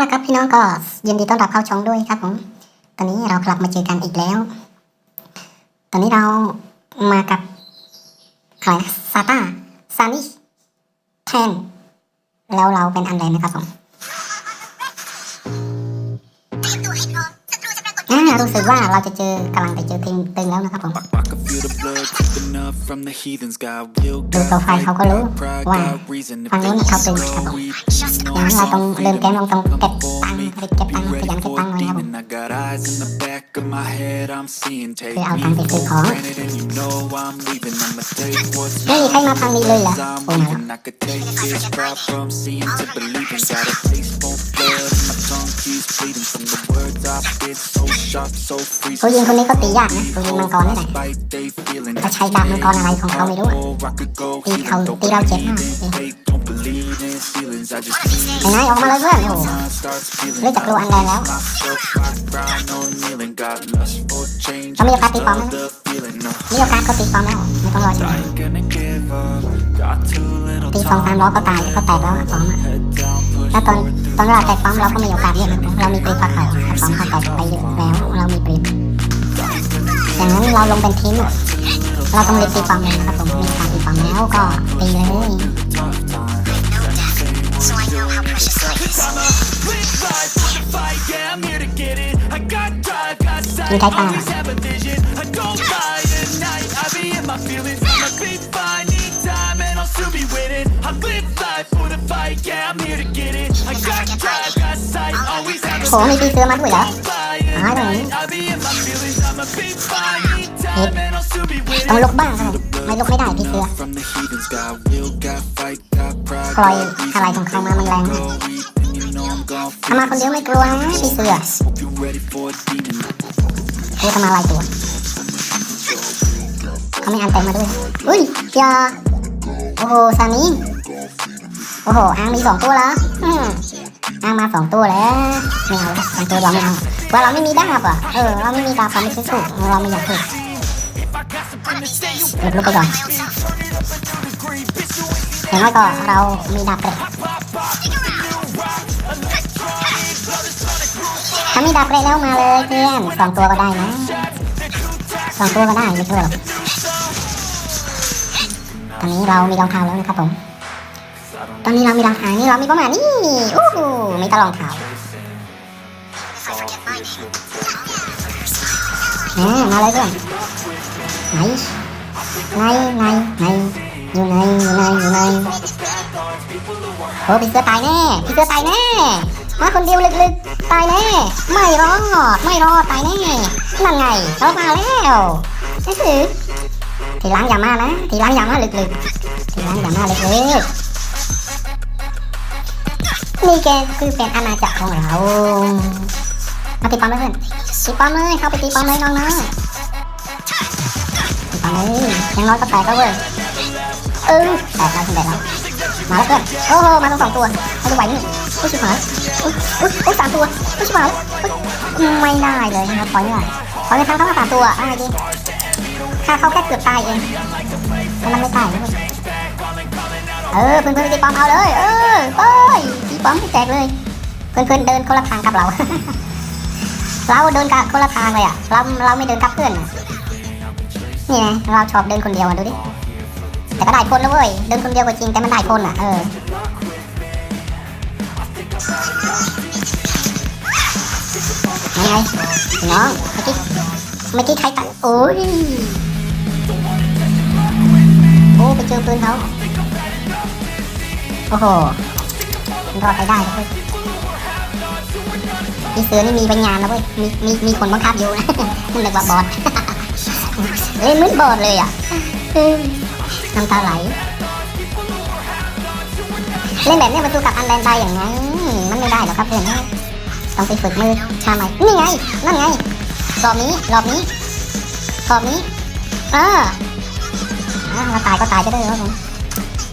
ละครับพี่น้องก็ยินดีต้อนรับเข้าช่องด้วยครับผม ตอนนี้เรากลับมาเจอกันอีกแล้ว ตอนนี้เรามากับใครซาตาซานิแทนแล้วเราเป็นอันแรกนะครับผมอ่ารู้สึกว่าเราจะเจอกำลังไปเจอทีมตึงแล้วนะครับผม I can feel the blood creeping up from the heathens. Got will, ดูโปร got ไฟล์ fight, เขาก็รู้ got pride, ว่า got reason. If ฝั่ง they นู้นเขาตึง disagree, ครับผ เราต้องเริ่มเกมเราต้องเก็บตังค์รีบเก็บตังค์ข ready ยันเก็บ for ตังค์ a ไว้ครับผม demon. I got eyes in the back of my head. I'm seeing. Take คือเอา me ตังค์ไปซื้อ for ของ granted, and you know I'm leaving. I'ma take what's ไม่มีใคร mine. มาทางนี้เลยเหรอ I'm โอ้มาแล้ว leaving. I could take this crowd from seeing to believing. Got a taste for blood, and my tongue keeps bleeding from the words I spit. So sharp, so free. ผู้หญิงคนนี้ก็ตียากนะผู้หญิงมังกรนี่แหละ Despite they feeling เขาใช้ดาบมังกรอะไรของเขาไม่รู้อะ Or I could go ตีเขาตีเราเจ็บมาก They don't believe in feelings. I just ไอ้นายออกมาเลยเพื่อนโอ้โห starts feeling เรื่องจากกลัวอันแดงแล้ว myself. I grind on kneeling. Got lust for change. เขามีโอกาสตีป้อมไหม The feeling. No, มีโอกาสเขาตีป้อมแล้วไม่ต้องรอใช่ไหม I ain't gonna give up. Got too little ตีสองสาม time. ร้อยก็ตายก็แตกแล้วอะป้อมอะ Head down, push ถ้าตอนตอนเราแตกป้อมเราก็มีโอกาสเยอะนะเรามีปรีพอเขาแต่ป้อมเขาแตกไปเยอะแล้ว เรามีปรีอย่างนั้นเราลงเป็นทีมเราต้องรีบตีป้อมเลยนะครับผมมีการตีป้อมแล้วก็ตีเลย So I know how precious life โหมีตีเสือมาด้วยเหรอหายไปไหนต้องลบบ้างครับไม่ลบไม่ได้พี่เสือปล่อยอะไรของเขามามันแรงทำมาคนเดียวไม่กลัวนะพี่เสือเฮ้ยทำมาลายตัวเขาไม่อันเต็มมาด้วยอุ้ยเจ้าโอ้โหซานีโอ้โหอ้างมีสองตัวแล้ว อืมอางมาสองตัวแล้วไม่เอาสองตัวเราไม่เอาเพราเราไม่มีดาบอะเออเราไม่มีดาบเราไม่ซื้อถูกเราไม่อยากถูก One of these days, หลบลุกไปก่อนอย่างน้อยก็เรามีดาบเกร็ดถ้ามีดาบเกร็ดแล้วมาเลยเพื่อนสองตัวก็ได้นะสองตัวก็ได้ไม่ช่วยหรอกตอนนี้เรามีรองเท้าแล้วนะครับผม ตอนนี้เรามีรองท้านี่เรามีประมาณนี้อู้หูมีตะรองเท้าแหมมาเลยเพื่อนไหนไหนไหนไหนอยู่ไหนอยู่ไหนอยู่ไหนโอ้พี่เสือตายแน่พี่เสือตายแน่มาคนเดียวลึกๆตายแน่ไม่รอดไม่รอดตายแน่นั่นไงเรามาแล้วนี่คือทีหล้างอย่ามานะทีหล้างอย่ามาลึกๆทีหล้างอย่ามาลึกๆ นี่แกคือเป็นอาณาจักรของเรามาตีป้อมเลยเพื่อนตีป้อมเลยเข้าไปตีป้อมเลยน้องๆตอนนี้ยังน้อยก็แตกแล้วเว้ยเออแตกแล้วคุณแตกแล้วมาแล้วเพื่อนโอ้โหมาทั้งสองตัวให้ดูไหวนี่อุ้ยชิบหายอุ้ยอุ้ยอุ้ยสามตัวอุ้ยชิบหายไม่ได้เลยนะปล่อยไม่ได้ปล่อยไปทางเขามาสามตัวอะไรดีค่าเขาแค่เกือบตายเองแต่มันไม่ตายเออเพื่อนเพื่อนๆตีป้อมเอาเลย เออ ปอมแตกเลย เพื่อนๆเดินคนละทางกับเรา เราเดินกับคนละทางเลยอะ เราเราไม่เดินกับเพื่อน นี่ไงเราชอบเดินคนเดียวอะดูดิ แต่ก็ได้คนแล้วเว้ย เดินคนเดียวก็จริงแต่มันได้คนอะ เออยังไงน้องเมื่อกี้เมื่อกี้ใครตัดโอ้ยโอ้ไปเจอปืนเขาโอ้โห รอดไปได้นะเว้ยพี่เสือนี่มีปัญญานะเว้ย มีมีมีคนบังคับอยู่นะมันเลยว่าบอสเล่นมืดบอดเลยอะน้ำตาไหล เล่นแบบนี้มาสู้กับอันแลนได้อย่างไงมันไม่ได้หรอกครับเพื่อนต้องไปฝึกมือชาใหม่นี่ไง นั่นไง รอบนี้รอบนี้รอบนี้ เออเราตายก็ตายไปด้วยครับผม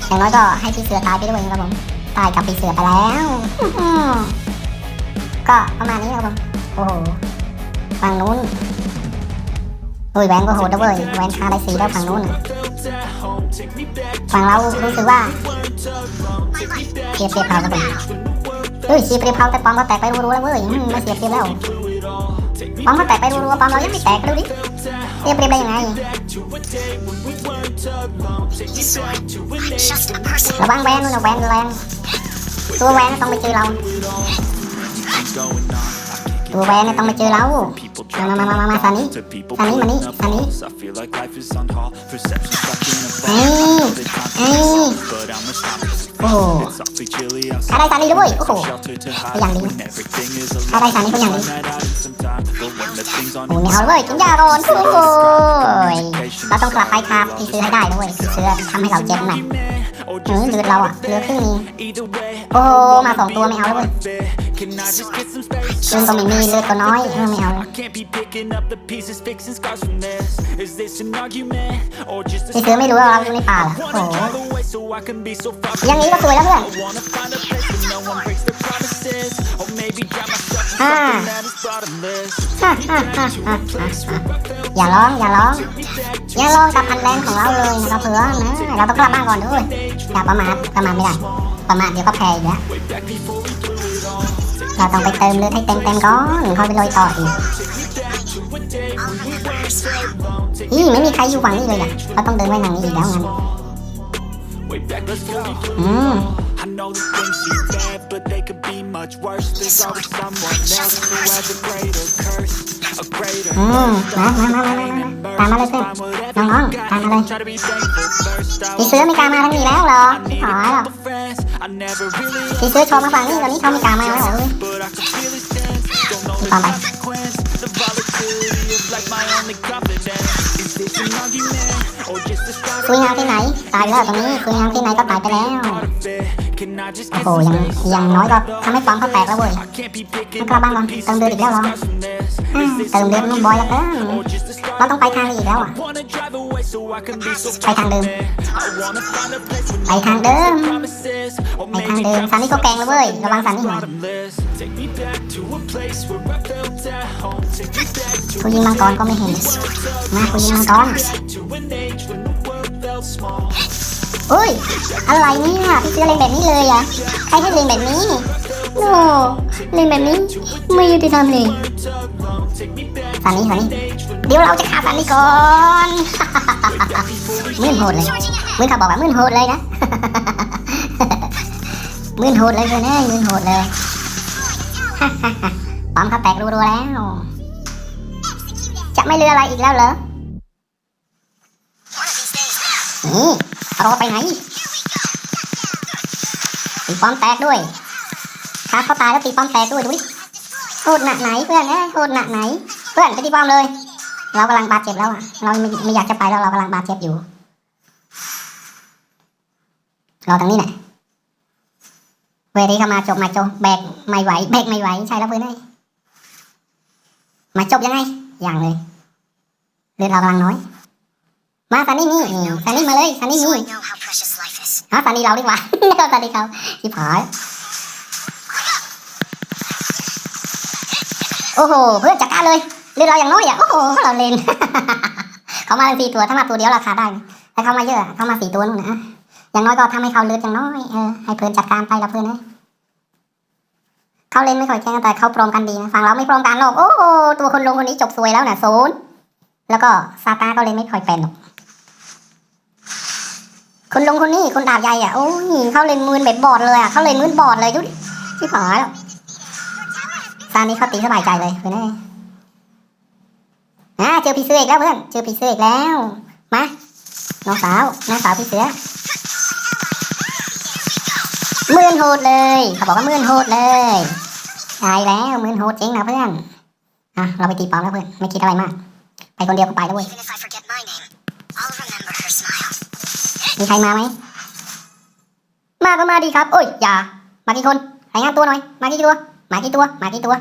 อย่างน้อยก็ให้พี่เสือตายไปด้วยครับผม ตายกับพี่เสือไปแล้วอื้อหือก็ประมาณนี้ครับผมโอ้โหฝั่งนู้นโอ้ยแหวนก็โหดนะเว้ยแหวนคาได้สีแล้วฝั่งนู้นน่ะฝั่งเรารู้สึกว่าเทียบเทียบเขาครับผมเฮ้ยเสียเปรียบเขาแต่ปอมเขาแตกไปรัวๆแล้วเว้ยอืมมาเสียเปรียบแล้วปอมเขาแตกไปรัวๆปอมเรายังไม่แตกดูดิเสียเปรียบได้ยังไง So, I'm just a person. ระวังแวนนู่นนะแวนแรง ตัวแวนต้องไปเจอเรา ตัวแวนต้องไปเจอเรา มามามามามาซานิซานิมานี่ซานิ I feel like life is on hold. Perception stuck in a เอ้ยเอ้ยโอ้โห It's awfully chilly ถ้าได้ซานิด้วยโอ้โหอย่างดีอะได้ซานิก็อย่างดีโอ้ยไม่เอาเลยกินยาก่อนโอ้ยเราต้องกลับไปครับพี่ซื้อให้ได้ด้วยพี่ซื้อทำให้เราเจ็บหนัก เฮ้ยเลือเราอะเหลือครึ่งนึงโอ้มาสองตัวไม่เอาแล้วยเลือดตรงนี้มีเลือดก็น้อยไม่เอานี่ซื้อไม่รู้ว่าเราอยู่ในป่าหรอโอ้ยังนี้ก็สวยแล้วเพื่อน ฮ่าฮ่าฮ่าฮ่าฮ่าอย่าร้องอย่าร้องอย่าร้องกับพันแรงของเราเลยนะครับเพื่อนะเราต้องกลับบ้านก่อนด้วยอย่าประมาทประมาทไม่ได้ประมาทเดี๋ยวก็แพ้อีกแล้วเราต้องไปเติมเลือดให้เต็มเต็มๆก่อนค่อยไปลอยต่ออีกอีไม่มีใครอยู่ฝั่งนี้เลยอะเราต้องเดินไปทางนี้อีกแล้วงั้นอืม know that things seem bad, but they could be much worse There's always someone else who has a greater curse A greater อืมมามามามามามาตามมาเลยเพื่อนน้องๆตามมาเลย Try to be thankful first I พี่ซื้อไม่กล้ามาทางนี้แล้วเหรอพี่หอยหรอ couple friends I never really พี่ซื้อโชว์มาฝั่งนี้ตอนนี้เขาไม่กล้ามาแล้วเหรอ but I can feel it stands Don't know พี่ the ปอมไป consequence The volatility of like my only confidence Is this an argument or just a start คุยงานที่ไหน ตายแล้วตรงนี้คุยงานที่ไหนก็ตายไปแล้ว of it? Can I just โอ้ get โห some ยัง space? ยังน้อยก็ทำให้ปอมเขาแตกแล้วเว้ย I can't be picking กลับบ้านก่อนเติมเดือดอีกแล้วเหรอ scars from this อืมเติมเดือดมันบอยแล้วเกิน or just a start เราต้องไปทางนี้อีกแล้วอะ Wanna drive away so I can be so ไปทางเดิม I wanna find a place where ไปทางเดิม promises or ไปทาง maybe เดิมซันนี่ก็แกงแล้วเว้ยระวังซันนี่หน่อย bottomless Take me back to a place where I felt at home Take me back to กูยิงมังกรก็ไม่เห็นมากูยิงมังกร to an age when the world felt small เฮ้ย อะไรเนี่ยพี่ซื้อเล่นแบบนี้เลยอะ ใครให้เล่นแบบนี้โอ้เล่นแบบนี้ไม่ยุติธรรมเลยซันนี่ซันนี่เดี๋ยวเราจะฆ่าซันนี่ก่อนมื่นโหดเลยมื่นเขาบอกว่ามื่นโหดเลยนะมื่นโหดเลยเพื่อนเอ้ยมื่นโหดเลยปั๊มเขาแตกรัวๆแล้ว จะไม่เหลืออะไรอีกแล้วเหรอ One of these days. นี่ รอไปไหนตีป้อมแตกด้วยถ้าเขาตายแล้วตีป้อมแตกด้วยดูดิโหดหนักไหนเพื่อนเอ้ยโหดหนักไหน เพื่อนไปตีป้อมเลย เรากำลังบาดเจ็บแล้วอะเราไม่ไม่อยากจะไปแล้วเรากำลังบาดเจ็บอยู่รอตรงนี้หน่อยเวทีเข้ามาจบมาจบแบกไม่ไหวแบกไม่ไหวใช่แล้วเพื่อนเอ้ยมาจบยังไงอย่างเลยเลือดเรากำลังน้อย มาซันนี่นี่นี่ซันนี่มาเลยซันนี่ So นี่ I know how precious life is. เอาซันนี่เราดีกว่าเอาซันนี่เขาชิบหายโอ้โหเพื่อนจัดการเลยเลือดเราอย่างน้อยอะโอ้โหเราเล่นเขามาทั้งสี่ตัวถ้ามาตัวเดียวราคาได้นะแต่เขามาเยอะเขามาสี่ตัวนู่นนะอย่างน้อยก็ทำให้เขาเลือดอย่างน้อยเออให้เพื่อนจัดการไปละเพื่อนนะเขาเล่นไม่ค่อยแข่งแต่เขาพร้อมกันดีนะฝั่งเราไม่พร้อมกันหรอกโอ้โหตัวคนลงคนนี้จบสวยแล้วนะโซนย์แล้วก็ซาตาก็เล่นไม่ค่อยเป็นหรอก คนลงคนนี้คนดาบใหญ่อะโอ้ยเขาเล่นมืนแบบบอดเลยอะเขาเล่นมืนบอดเลยดูดิที่ผายแล้วซานี้เขาตีสบายใจเลยเพื่อนเอ้ยอ่าเจอพี่เสืออีกแล้วเพื่อนเจอพี่เสืออีกแล้วมาน้องสาวน้องสาวพี่เสือมืนโหดเลยเขาบอกว่ามืนโหดเลยใช่แล้วมืนโหดจริงนะเพื่อนอะเราไปตีปอมแล้วเพื่อนไม่คิดอะไรมากไปคนเดียวก็ไปแล้วเว้ย มีใครมาไหม มาก็มาดีครับ โอ้ย อย่า มากี่คน รายงานตัวหน่อย มากี่ตัว มากี่ตัว มากี่ตัว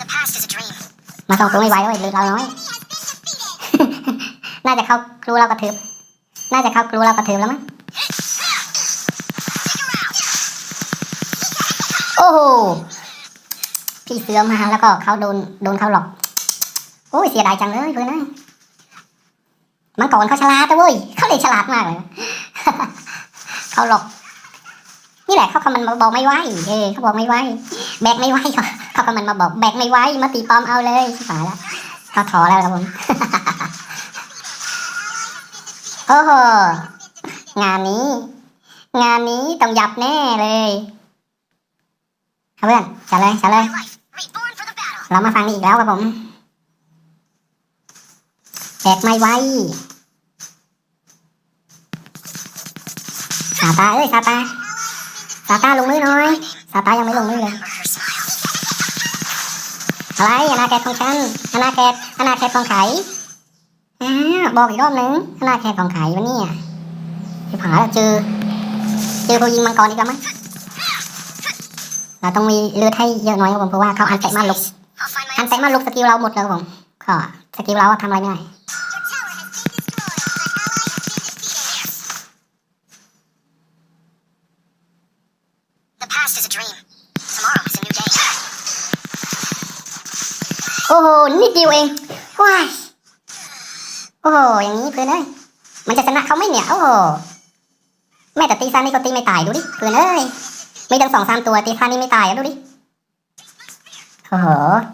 The past is a dream. มาสองตัวไม่ไหวแล้วเว้ยเหลือเราน้อย น่าจะเข้าครูเรากระทืบน่าจะเข้าครูเรากระทืบแล้วมั้ง โอ้โห พี่เสือมาแล้วก็เขาโดนโดนเขาหลอก โอ้ยเสียดายจังเลยเพื่อนเอ้ย มังกรเขาฉลาดนะเว้ยเขาเลยฉลาดมากเลยเขาหลอกนี่แหละเขาคอมมันมาบอกไม่ไหวเออเขาบอกไม่ไหวแบกไม่ไหวเขาคอมมันมาบอกแบกไม่ไหวมาตีปอมเอาเลยชิบหายแล้วเขาถอแล้วครับผมโอ้โหงานนี้ งานนี้ต้องยับแน่เลยเอาเพื่อนจัดเลยจัดเลยเรามาฟังนี่อีกแล้วครับผมแบกไม่ไหว ตาเอ้ยซาตาซาตาลงมือหน่อยซาตายังไม่ลงมือเลยอะไรอนาเขตของฉันอนาเขตอนาเขตของไขอ่าบอกอีกรอบหนึงอนาเขตของไขวันนี้อะที่ผาแล้วเจอ เจอผู้ยิงมังกรอีกแล้วมั้งเราต้องมีเลือดให้เยอะหน่อยครับผมเพราะว่าเขาอันเตะมาลุกอันเตะมาลุกสกิลเราหมดเลยครับผมก็สกิลเราทำอะไรไม่ได้ โอ้โห นิดเดียวเองว้ายโอ้โห อย่างนี้เพื่อนเอ้ย มันจะชนะเขาไม่เนี่ย โอ้โห แม่แต่ตีซานี่ก็ตีไม่ตายดูดิ เพื่อนเอ้ย มีตั้งสองสามตัวตีซานี่ไม่ตายอะดูดิ โอ้โห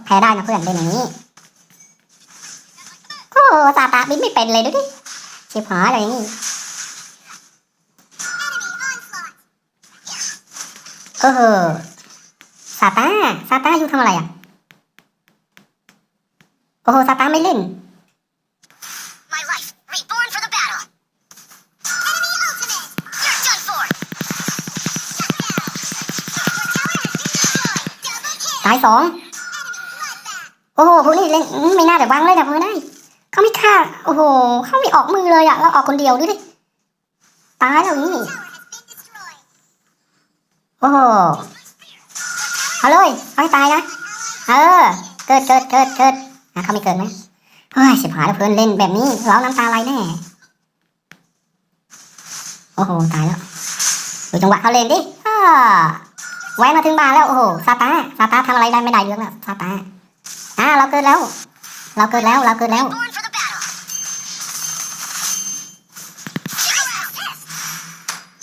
แพ้ได้นะเพื่อนเป็นอย่างนี้ โอ้โหซาตาบินไม่เป็นเลยดูดิชิบหายเลยอย่างนี้โอ้โหซาตาซาตาอยู่ทำอะไรอะ โอ้โหซาตานไม่เล่น My life, reborn for the battle. Enemy ultimate. You're done for. ตายสองโอ้โหพวกนี้เล่นอืมไม่น่าจะวางเลยนะเพื่อนได้ยเขาไม่ฆ่าโอ้โหเขาไม่ออกมือเลยอะเราออกคนเดียวดูดิตายแล้วนี่โอ้โหเอาเลยเอาให้ตายนะเออเกิดเกิดเกิดเกิด อะเขาไม่เกิดไหมเฮ้ยสิบหายแล้วเพื่อนเล่นแบบนี้เราน้ำตาไหลแน่โอ้โหตายแล้วดูจังหวะเขาเล่นดิอ้าแวะมาถึงบานแล้วโอ้โหซาตาซาตาทำอะไรได้ไม่ได้เรื่องแล้วซาตาอ่าเราเกิดแล้ว เราเกิดแล้วเราเกิดแล้ว Born for the battle.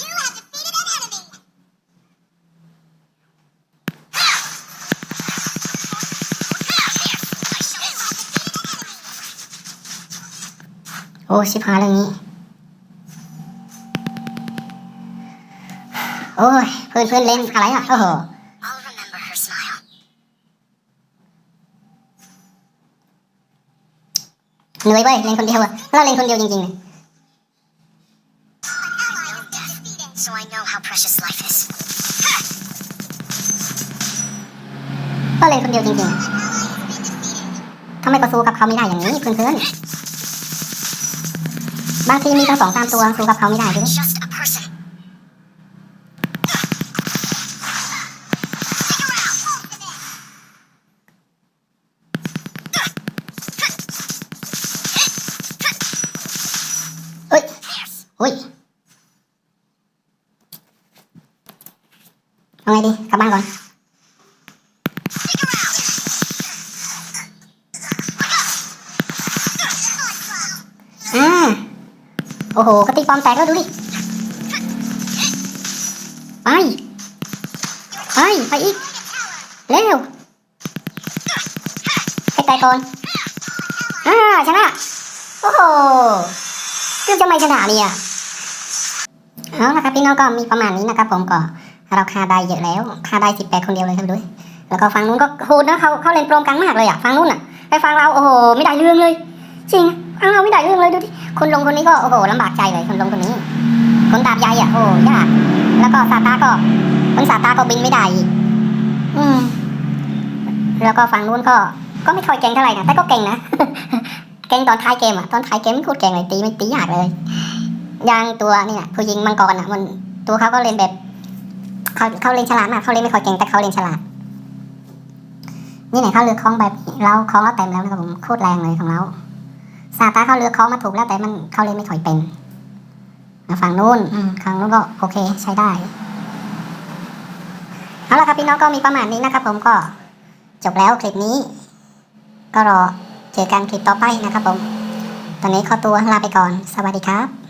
You have defeated an enemy. โอ้ชิบหายแล้วงี้ โอ้ยเพื่อนเพื่อนเล่นอะไรอะ โอ้โห I'll remember her smile. เหนื่อยเว้ยเล่นคนเดียวอะเราเล่นคนเดียวจริงๆเลย I know death, so I know how precious life is. ก็เล่นคนเดียวจริงๆอะทำไมก็สู้กับเขาไม่ได้อย่างนี้เพื่อนๆ บางทีมีตัวสองสามตัวสู้กับเขาไม่ได้ดูดิ โอ้โหกระติกปอมแตกแล้วดูดิไปไปไปอีกเร็วให้แตกก่อนอ่าชนะโอ้โหเกือบจะไม่ชนะเนี่ยเอาละครับพี่น้องก็มีประมาณนี้นะครับผมก็เราคาได้เยอะแล้วคาได้สิบแปดคนเดียวเลยครับดูดิแล้วก็ฟังนู้นก็โหดนะเขาเขาเล่นโปรมกันมากเลยอะฟังนู้นอะไปฟังเราโอ้โหไม่ได้เรื่องเลยจริง ฟังเราไม่ได้เรื่องเลยดูดิคนลงคนนี้ก็โอ้โหลำบากใจเลยคนลงคนนี้ คนดาบใหญ่อะโอ้ยากแล้วก็ซาตาก็คนซาตาก็บินไม่ได้อีกอืม แล้วก็ฝั่งนู้นก็ ก็ไม่ค่อยเก่งเท่าไหร่นะแต่ก็เก่งนะเก่งตอนท้ายเกมอะตอนท้ายเกมไม่โคตรเก่งเลยตีไม่ตียากเลยอย่างตัวนี่นะผู้ยิงมังกรอะมันตัวเขาก็เล่นแบบเขาเขาเล่นฉลาดมากเขาเล่นไม่ค่อยเก่งแต่เขาเล่นฉลาดนี่ไหนเขาเลือกคล้องแบบเราคล้องเราเต็มแล้วนะครับผมโคตรแรงเลยของเรา ซาตาเขาเลือกคล้องมาถูกแล้วแต่มันเขาเล่นไม่ค่อยเป็นมาฝั่งนู้นอืมฝั่งนู้นก็โอเคใช้ได้เอาละครับพี่น้องก็มีประมาณนี้นะครับผมก็จบแล้วคลิปนี้ ก็รอเจอกันคลิปต่อไปนะครับผม ตอนนี้ขอตัวลาไปก่อน สวัสดีครับ